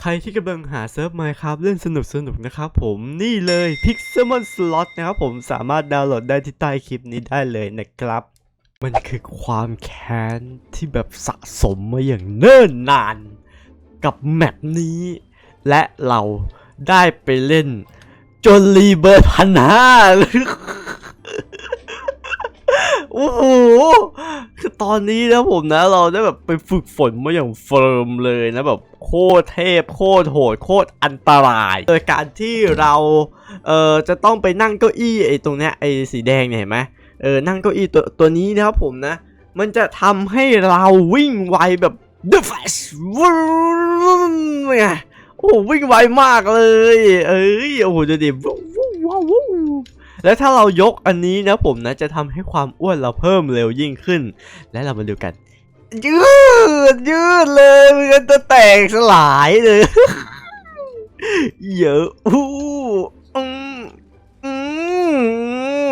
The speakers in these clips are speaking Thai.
ใครที่กำลังหาเซิร์ฟไมค์ครับเล่นสนุกสนุกๆนะครับผมนี่เลย Pixelmon Slot นะครับผมสามารถดาวน์โหลดได้ที่ใต้คลิปนี้ได้เลยนะครับ มันคือความแค้นที่แบบสะสมมาอย่างเนิ่นนาน กับแมปนี้ และเราได้ไปเล่น จนรีเบิร์พันห้าโอ้โห คือตอนนี้นะผมนะ เราได้แบบไปฝึกฝนมาอย่างเฟิร์มเลยนะแบบโคตรเทพโคตรโหดโคตรอันตราย โดยการที่เราเอ่อจะต้องไปนั่งเก้าอี้ไอ้ตรงเนี้ยไอ้สีแดงเนี่ยเห็นไหมเออนั่งเก้าอี้ตัวตัวนี้นะครับผมนะ มันจะทำให้เราวิ่งไวแบบ The Flash วู้ไงโอ้วิ่งไวมากเลย เอ้ยโอ้โหดูดิวู้วู้ว้าว แล้วถ้าเรายกอันนี้นะผมนะจะทำให้ความอ้วนเราเพิ่มเร็วยิ่งขึ้น และเรามาดูกัน ยืดยืดเลยมันจะแตกสลายเลยเยอะอู้อืมอื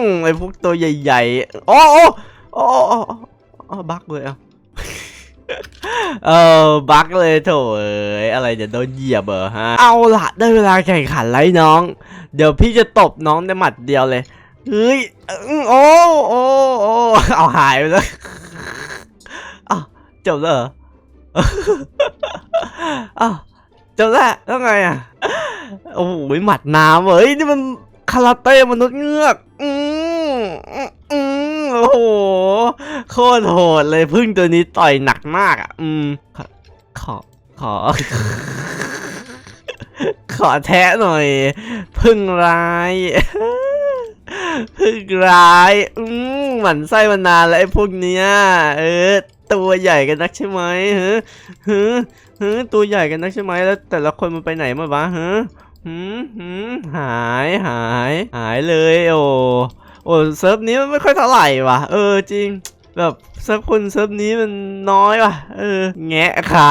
มไอพวกตัวใหญ่ๆอ๋ออ๋ออ๋ออ๋ออ๋อบักเลยอะ เออบักเลยโถเอ้ยอะไรจะโดนเหยียบเหรอฮะเอาละได้เวลาแข่งขันแล้วน้อง เดี๋ยวพี่จะตบน้องในหมัดเดียวเลยเฮ้ยโอ้โอ้โอ้เอาหายไปแล้วอ้าวจบแล้วเหรออ้าวจบแล้วแล้วไงอะโอ้โหมัดน้ำเฮ้ยนี่มันคาราเต้มนุษย์เงือกอืม โอ้โห โคตรโหดเลยพึ่งตัวนี้ต่อยหนักมากอะ อืม ขอ ขอ ขอแทะหน่อย พึ่งร้าย พึ่งร้าย อืมหมันไส้มานานแล้วไอ้พวกเนี้ย เออ ตัวใหญ่กันนักใช่ไหมฮะฮะฮะตัวใหญ่กันนักใช่ไหมแล้ว แต่ละคนมันไปไหนหมดวะฮะหืมหืมหายหาย หายเลยโอ้ โอ้เซิร์ฟนี้มันไม่ค่อยเท่าไหร่ว่ะ เออจริง แบบเซิร์ฟคนเซิร์ฟนี้มันน้อยว่ะ เออ แงะขา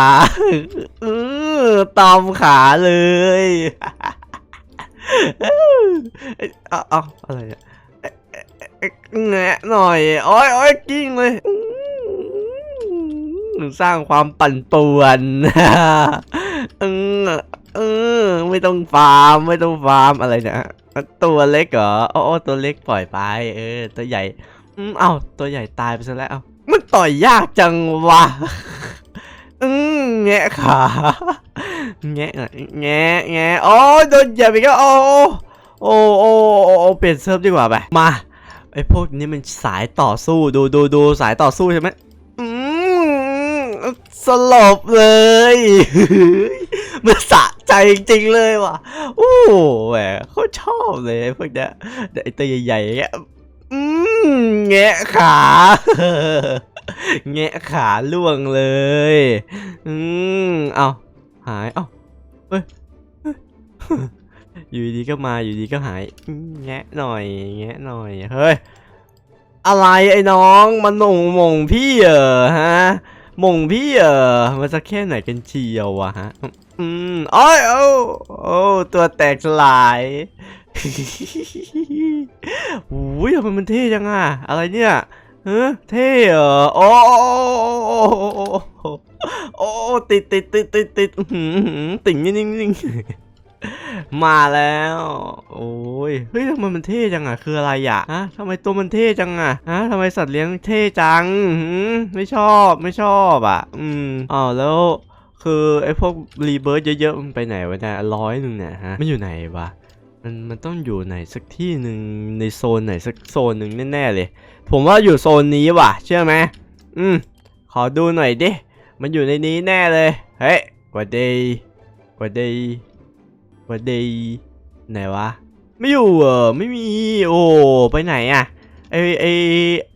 เออตอมขาเลยเอ้ยเอาเอาอะไรเนี่ยแงะหน่อยโอ้ยโอ้ยกิ้งเลยสร้างความปั่นป่วนเออเออไม่ต้องฟาร์ม ไม่ต้องฟาร์มอะไรเนี่ย ตัวเล็กเหรอโอ้โอ้ตัวเล็กปล่อยไป เออ ตัวใหญ่ อืม เอ้า ตัวใหญ่ตายไปซะแล้ว มันต่อยยากจังวะ อืมแงะขา แงะแงะแงะโอ้ยโดนเหยียบอีกแล้วโอ้โอ้โอ้โอ้โอ้เปลี่ยนเซิร์ฟดีกว่าไป มา ไอพวกนี้มันสายต่อสู้ ดูดูดูสายต่อสู้ใช่ไหมอืมสลบเลย มันสะ ใจจริงๆเลยว่ะโอ้แหมเขาชอบเลยพวกเนี้ยไอตัวใหญ่ๆเงี้ยอืมแงะขาแงะขาล่วงเลย อืมเอาหายเอ้าเฮ้ยอยู่ดีก็มาอยู่ดีก็หายแงะหน่อย แงะหน่อย เฮ้ย อะไรไอ้น้องมันหม่งหม่งพี่เหรอฮะ ม่งพี่เออมันจะแค่ไหนกันเชียววะฮะ อืมอ้อยโอ้โอ้ตัวแตกสลายอุ้ยทำไมมันเท่จังอะอะไรเนี่ยเฮ้เท่เหรอโอ้โอ้โอ้โอ้โอ้โอ้ติดติดติดติดติดติ่งนิ่งนิ่ง มาแล้ว โอ้ยเฮ้ยทำไมมันเท่จังอะคืออะไรอะฮะทำไมตัวมันเท่จังอะฮะทำไมสัตว์เลี้ยงเท่จังไม่ชอบไม่ชอบอะ อืมอ๋อแล้วคือไอ้พวกรีเบิร์ดเยอะๆมันไปไหนวะเนี่ยร้อยหนึ่งเนี่ยฮะมันอยู่ไหนวะมันมันต้องอยู่ไหนสักที่หนึ่งในโซนไหนสักโซนหนึ่งแน่ๆเลย ผมว่าอยู่โซนนี้ว่ะ เชื่อไหมอืมขอดูหน่อยดิ มันอยู่ในนี้แน่เลย เฮ้ยวัดดีวัดดี วัดดีไหนวะ ไม่อยู่เออไม่มี โอ้ ไปไหนอะไอไอ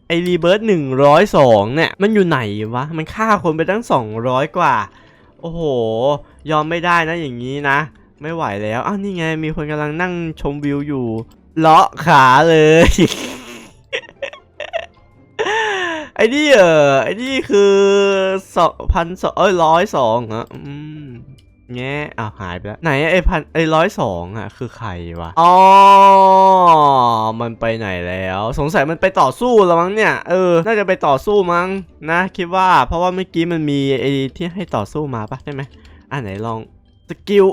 ไอรีเบิร์ดหนึ่งร้อยสองเนี่ย มันอยู่ไหนวะ มันฆ่าคนไปตั้งสองร้อยกว่า โอ้โห ยอมไม่ได้นะอย่างนี้นะ ไม่ไหวแล้วอ้าวนี่ไง มีคนกำลังนั่งชมวิวอยู่ เลาะขาเลย ไอ้นี่เออไอ้นี่คือสองพันสองเอ้ยร้อยสองอะอืม แง่อ้าวหายไปแล้ว ไหนไอพันไอร้อยสองอะ คือใครวะอ๋อมันไปไหนแล้ว สงสัยมันไปต่อสู้แล้วมั้งเนี่ย เออ น่าจะไปต่อสู้มั้งนะ คิดว่า เพราะว่าเมื่อกี้มันมีไอที่ให้ต่อสู้มาปะใช่ไหมอะไหนลองสกิล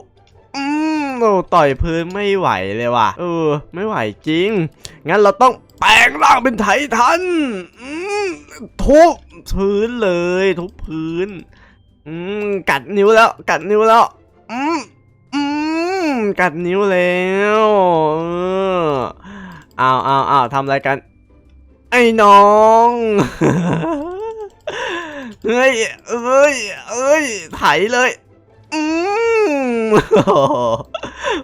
อืมโอ้ต่อยพื้นไม่ไหวเลยว่ะ เออ ไม่ไหวจริง งั้นเราต้องแปลงร่างเป็นไททันอืมทุบพื้นเลย ทุบพื้น อืมกัดนิ้วแล้ว กัดนิ้วแล้ว อืมอืมกัดนิ้วแล้วเอาเอาเอาทำอะไรกัน ไอ้น้องเฮ้ยเอ้ยเอ้ยไถเลยอืมโอ้โห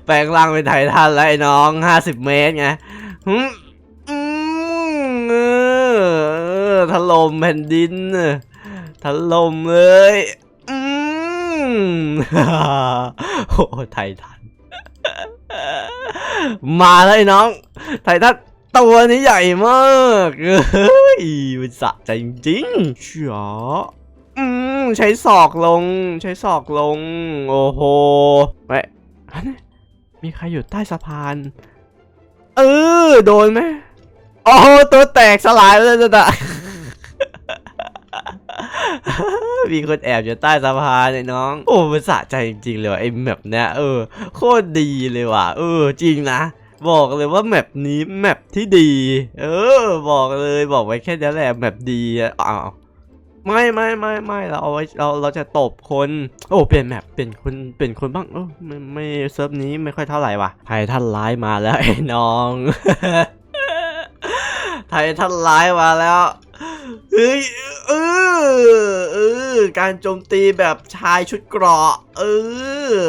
แปลงร่างเป็นไททันแล้วไอ้น้องห้าสิบเมตรไงอืมอืมเออถล่มแผ่นดินถล่มเลย โอ้ไททัน มาแล้วไอ้น้อง ไททันตัวนี้ใหญ่มากเฮ้ยมันสะใจจริงเชียอืมใช้ศอกลง ใช้ศอกลง โอ้โหไปนี่มีใครอยู่ใต้สะพาน เออ โดนไหมโอ้โหตัวแตกสลายเลยจ้ะ มีคนแอบอยู่ใต้สะพานไอ้น้อง โอ้มันสะใจจริงๆเลยว่ะไอ้แมปเนี้ยเออโคตรดีเลยว่ะเออจริงนะบอกเลยว่าแมปนี้แมปที่ดี เออ บอกเลยบอกไว้แค่นี้แหละแมปดีอ้าวไม่ไม่ไม่ไม่เราเอาไว้เราเราจะตบคน โอ้เปลี่ยนแมปเป็นคนเป็นคนบ้างเออไม่ไม่เซิร์ฟนี้ไม่ค่อยเท่าไหร่ว่ะไททันร้ายมาแล้วไอ้น้อง ไททันร้ายมาแล้ว เฮ้ยเออเออ การโจมตีแบบชายชุดเกราะ เออ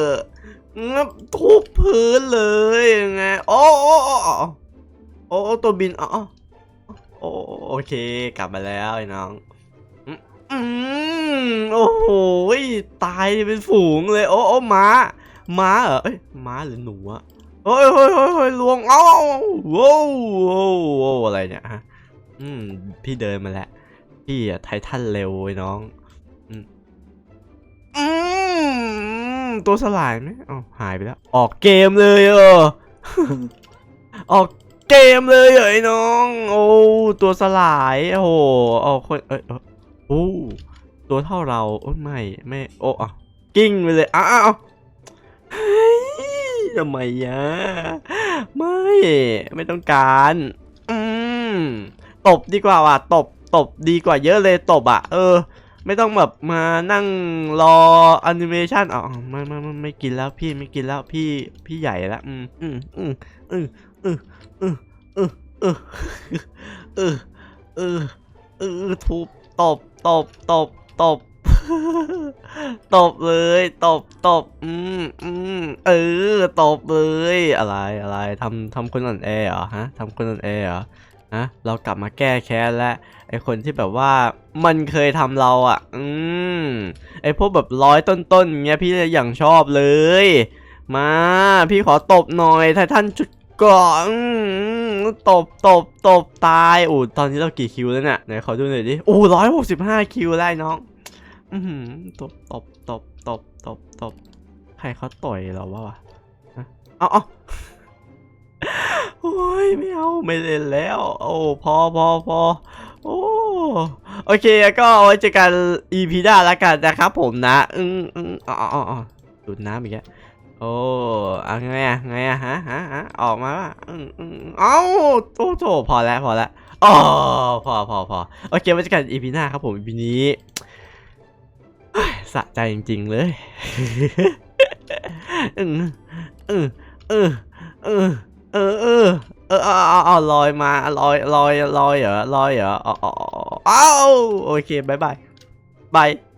งับทุบพื้นเลยยังไงโอ้โอ้โอ้โอ้ตัวบินอ๋อโอ้โอเค กลับมาแล้วไอ้น้องอืมอืมโอ้โหตายเป็นฝูงเลย โอ้โอ้ม้าม้าเหรอเอ้ยม้าหรือหนูอะเฮ้ยเฮ้ยเฮ้ยลวงเอ้าโว้โว้อะไรเนี่ยฮะ อืม พี่เดินมาแล้ว พี่อะไททันเร็วไอ้น้อง อืมอืมตัวสลายไหมอ๋อหายไปแล้ว ออกเกมเลยเออ ออกเกมเลยเหรอไอ้น้อง โอ้ตัวสลายโอ้โหเอาคนเอ้ยเอ้ยโอ้ตัวเท่าเราโอ้ไม่ไม่โอ้อะกิ้งไปเลยอ้าวเฮ้ยทำไมอะไม่ ไม่ต้องการ อืม ตบดีกว่าว่ะตบตบดีกว่าเยอะเลยตบอะ เออ ไม่ต้องแบบมานั่งรอแอนิเมชันอ๋อไม่ไม่ไม่ไม่กินแล้วพี่ไม่กินแล้วพี่พี่ใหญ่ล้วอืมอืมอืมอืมอืมอืมอืมอืมออเออเออทุบตบตบตบตบตบเลยตบตบอืมอืมเออตบเลยอะไรอะไรทำทำคนอ่อนแอเหรอฮะทำคนอ่อนแอเหรอ ฮะเรากลับมาแก้แค้นแล้วไอคนที่แบบว่ามันเคยทำเราอะ อืมไอพวกแบบร้อยต้นๆเงี้ยพี่อย่างชอบเลย มาพี่ขอตบหน่อยไททันจุดก่อนอืมตบตบตบตายโอ้ตอนนี้เรากี่คิวแล้วเนี่ยไหนขอดูหน่อยดิโอ้ร้อยหกสิบห้าคิวไอ้น้อง อือหือตบตบตบตบตบตบใครเขาต่อยเราวะวะฮะเอาเอา โอ้ยไม่เอาไม่เล่นแล้ว โอ้พอพอพอโอ้โอเคก็ไว้เจอกัน EP หน้าแล้วกันนะครับผมนะ อืมอืมอ๋ออ๋ออ๋อดูดน้ำอีกแล้วโอ้อาไงอะไงอะฮะฮะฮะออกมาว่ะอืมอืมเอ้าโอ้โถพอแล้วพอแล้วอ๋อพอพอพอโอเคไว้เจอกัน EP หน้าครับผม EP นี้สะใจจริง ๆ เลย อืมอืมอืมอืม เออเออเออเอาลอยมาลอยลอยลอยเหรอลอยเหรออ๋ออ๋ออ๋ออ้าวโอเคบายบายบาย